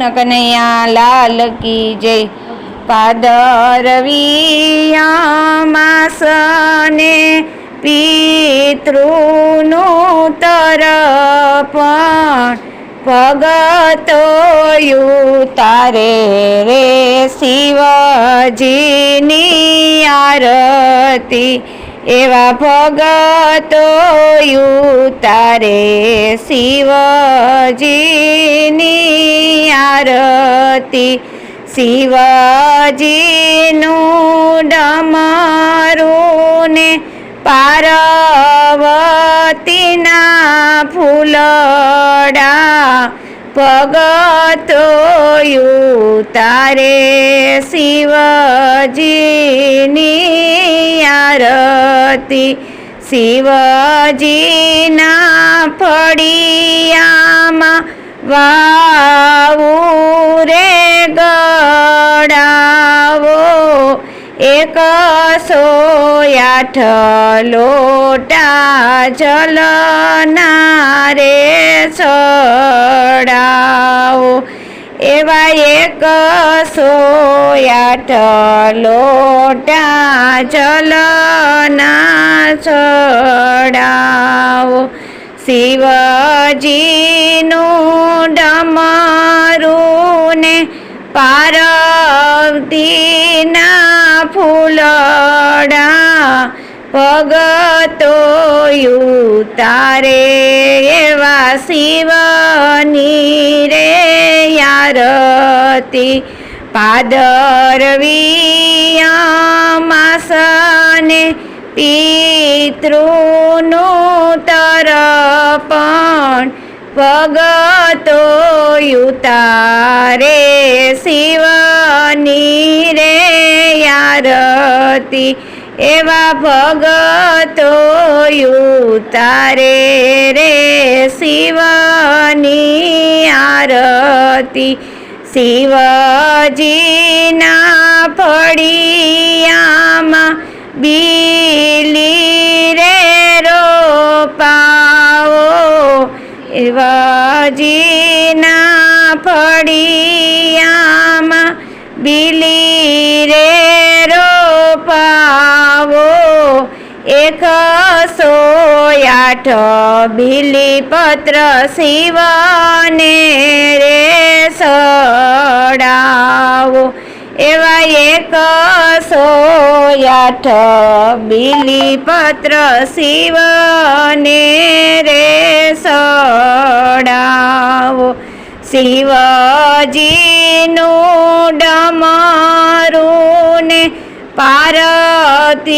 કનૈયા લાલ કી જય. પાદરવિયા માસને પિતૃનું તરપણ ભગતો તારે રે શિવજીની આરતી. એવા ભગતો તારે શિવજીની આરતી. શિવજીનું ડમરું ને પાર્વતીના ફૂલડા. ભગતો તારે શિવજીની આરતી શિવજીના ફળિયામાં વાવું રે ગડાવો. એકસો આઠ લોટા જલના રે સડાવો. એવા એક આઠ લોટા ચલના છડાવો શિવજીનું ડમરું ને પાર્વતીના ફૂલડા ભગતો તારે એવા શિવની રે યારતી પાદરવિયા માસને પિતૃનું તરપણ ભગતો તારે શિવની રે યારતી એવા ભગતો તારે રે શિવની આરતી. શિવજીના ફળિયામાં બીલી રે રોપાવો શિવજીના ફળિયામાં બીલી રે આઠ બીલી પત્ર શિવને રે સડાવો. એવા એકસો આઠ બીલી પત્ર શિવને રે સડાવો. શિવજીનું ડમરું ને પાર્વતીના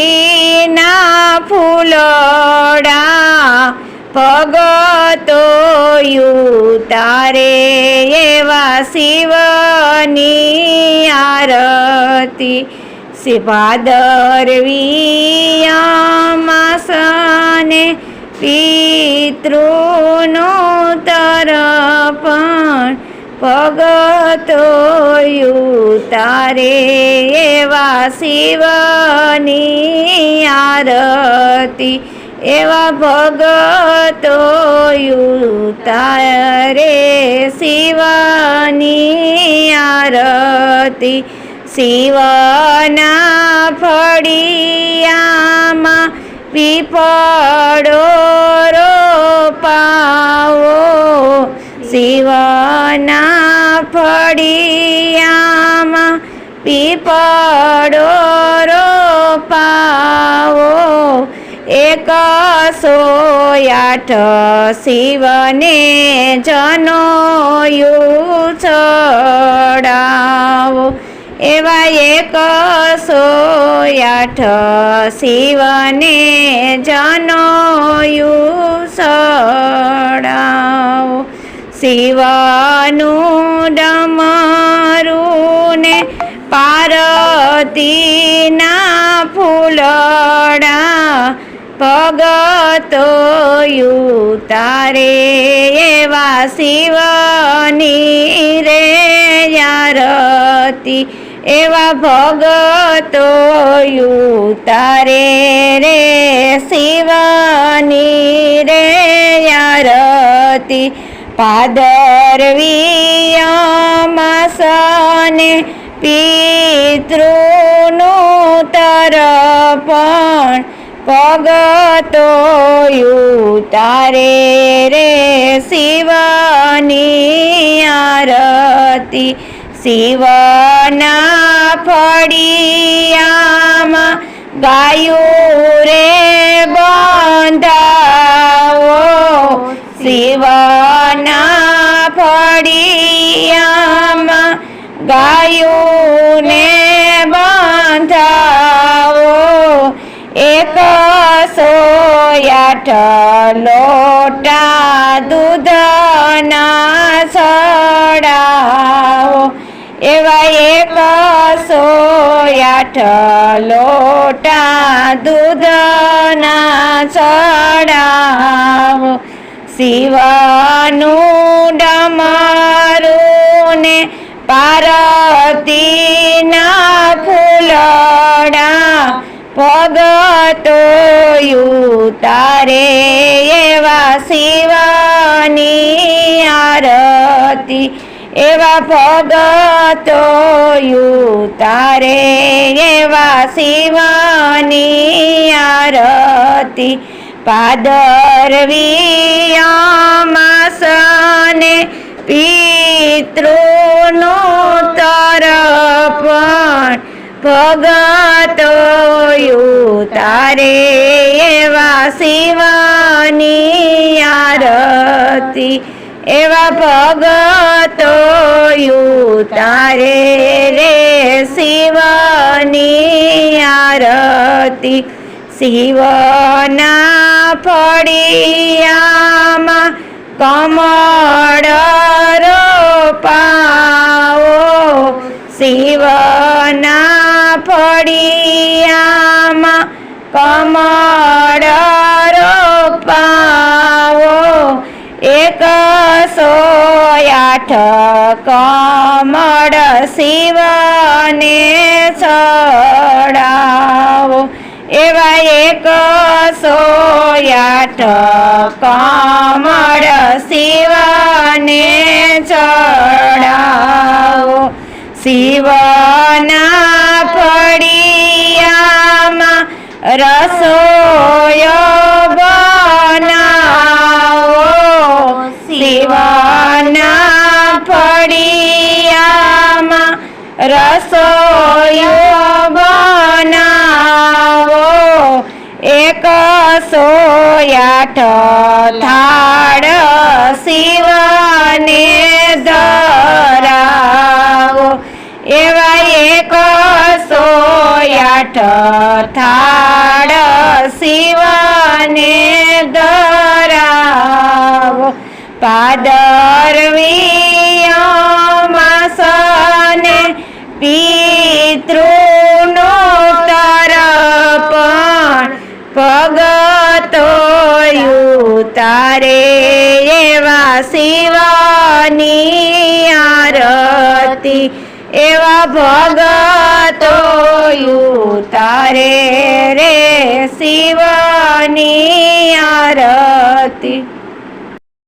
ફૂલડા ભગતો તારે એવા શિવની આરતી. શિવાદરવીયામાસને પિતૃનો તરપણ ભગતો તારે એવા શિવની આરતી એવા ભગતો તારે શિવની આરતી. શિવના ફળિયામાં પીપળો રોપાવો. શિવના ફળિયામાં પીપળો રોપાવો એકસો આઠ શિવને જનોયું છડાવો એવા એકસો આઠ શિવને જનોયું ચડાવો શિવનું ડમરું ને પાર્વતીના ફૂલડા ભગતો તારે એવા શિવની રે યારતી એવા ભગતો તારે રે શિવની રે યારતી પાદરવી અને પિતૃનું તરપણ પગતો તારે રે શિવની આરતી. શિવના ફળિયામાં ગાયું રે બંધાવો. શિવના ફળિયામાં ગાયું ને બંધાવો. એક સોયાઠ લોટા દૂધના સડાવો એવા એક સોયાઠ લોટા દૂધના સડાવો શિવનું ડમરું ભગતો તારે એવા શિવાની આરતી એવા ભગતોયું તારે એવા શિવાની આરતી. પાદરવી અમાસને પિતૃનો ભગતો તારે એવા શિવાની આરતી, એવા ભગતો તારે રે શિવની આરતી, શિવના ફળિયામાં કમળ રોપાવો શિવના ફળિયામાં કમળ રોપાવો. એક સો આઠ કમળ શિવને છડાવો એવા એક સો આઠ કમળ શિવને ચડાવો. શિવના ફળિયામાં રસોયો બનાવો. શિવના ફળિયામાં રસોયો બનાવો. એક સો આઠ થાળ શિવને ધરાવો. એવા એક સો આઠ થાળ શિવને ધરાવો. પાદરવી માસને પિતૃનો તરપણ ભગતો તારે એવા શિવાની આરતી એવા ભગતો તારે રે શિવની આરતી.